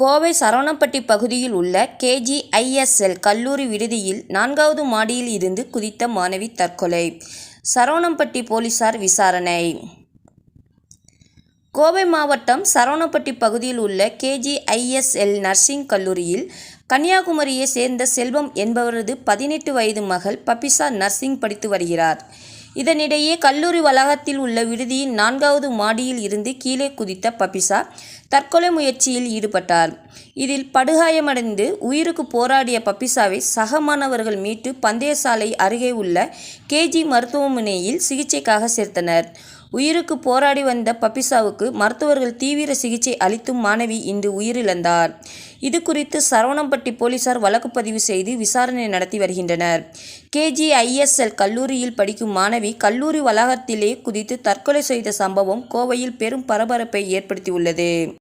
கோவை சரவணம்பட்டி பகுதியில் உள்ள கேஜிஐஎஸ்எல் கல்லூரி விடுதியில் நான்காவது மாடியில் இருந்து குதித்த மாணவி தற்கொலை. சரவணம்பட்டி போலீசார் விசாரணை. கோவை மாவட்டம் சரவணம்பட்டி பகுதியில் உள்ள கேஜிஐஎஸ்எல் நர்சிங் கல்லூரியில் கன்னியாகுமரியை சேர்ந்த செல்வம் என்பவரது பதினெட்டு வயது மகள் பபிசா நர்சிங் படித்து வருகிறார். இதனிடையே கல்லூரி வளாகத்தில் உள்ள விடுதியின் நான்காவது மாடியில் இருந்து கீழே குதித்த பபிசா தற்கொலை முயற்சியில் ஈடுபட்டார். இதில் படுகாயமடைந்து உயிருக்கு போராடிய பபிசாவை சக மாணவர்கள் மீட்டு பந்தயசாலை அருகே உள்ள கேஜி மருத்துவமனையில் சிகிச்சைக்காக சேர்த்தனர். உயிருக்கு போராடி வந்த பபிசாவுக்கு மருத்துவர்கள் தீவிர சிகிச்சை அளித்தும் மாணவி இன்று உயிரிழந்தார். இது குறித்து சரவணம்பட்டி போலீசார் வழக்கு பதிவு செய்து விசாரணை நடத்தி வருகின்றனர். கேஜிஐஎஸ்எல் கல்லூரியில் படிக்கும் மாணவி கல்லூரி வளாகத்திலே குதித்து தற்கொலை செய்த சம்பவம் கோவையில் பெரும் பரபரப்பை ஏற்படுத்தியுள்ளது.